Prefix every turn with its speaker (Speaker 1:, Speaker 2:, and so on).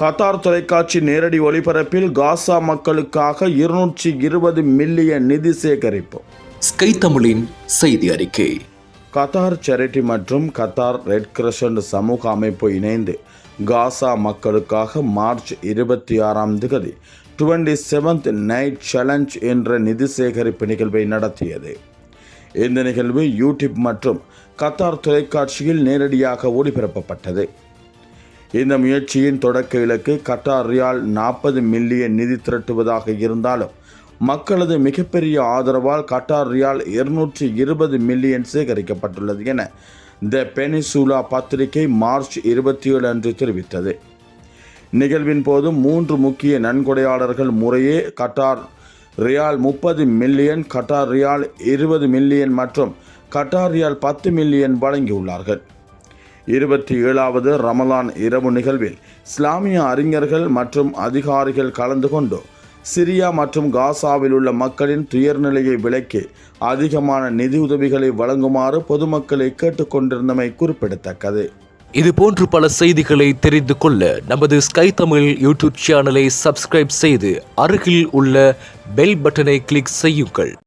Speaker 1: Qatar தொலைக்காட்சி நேரடி ஒளிபரப்பில் காசா மக்களுக்காக இருநூற்றி இருபது மில்லியன் நிதி சேகரிப்பு.
Speaker 2: ஸ்கை தமிழின் செய்தி அறிக்கை.
Speaker 1: கத்தார் சேரிட்டி மற்றும் கத்தார் ரெட் கிரசன்ட் சமூக அமைப்பு இணைந்து காசா மக்களுக்காக மார்ச் இருபத்தி ஆறாம் திகதி டுவெண்டி செவன்த் நைட் சேலஞ்ச் என்ற நிதி சேகரிப்பு நிகழ்வை நடத்தியது. இந்த நிகழ்வு யூடியூப் மற்றும் கத்தார் தொலைக்காட்சியில் நேரடியாக ஒளிபரப்பப்பட்டது. இந்த முயற்சியின் தொடக்க இலக்கு கட்டார் ரியால் நாற்பது மில்லியன் நிதி திரட்டுவதாக இருந்தாலும் மக்களது மிகப்பெரிய ஆதரவால் கட்டார் ரியால் இருநூற்றி இருபது மில்லியன் சேகரிக்கப்பட்டுள்ளது என த பெனிசூலா பத்திரிகை மார்ச் இருபத்தி ஏழு அன்று தெரிவித்தது. நிகழ்வின் போது மூன்று முக்கிய நன்கொடையாளர்கள் முறையே கட்டார் ரியால் முப்பது மில்லியன் கட்டார் ரியால் இருபது மில்லியன் மற்றும் கட்டார் ரியால் பத்து மில்லியன் வழங்கியுள்ளார்கள். இருபத்தி ஏழாவது ரமலான் இரவு நிகழ்வில் இஸ்லாமிய அறிஞர்கள் மற்றும் அதிகாரிகள் கலந்து கொண்டு சிரியா மற்றும் காசாவில் உள்ள மக்களின் துயர்நிலையை விளக்கி அதிகமான நிதியுதவிகளை வழங்குமாறு பொதுமக்களை கேட்டுக்கொண்டிருந்தமை குறிப்பிடத்தக்கது.
Speaker 2: இது போன்று பல செய்திகளை தெரிந்து கொள்ள நமது ஸ்கை தமிழ் யூடியூப் சேனலை சப்ஸ்கிரைப் செய்து அருகில் உள்ள பெல் பட்டனை கிளிக் செய்யுங்கள்.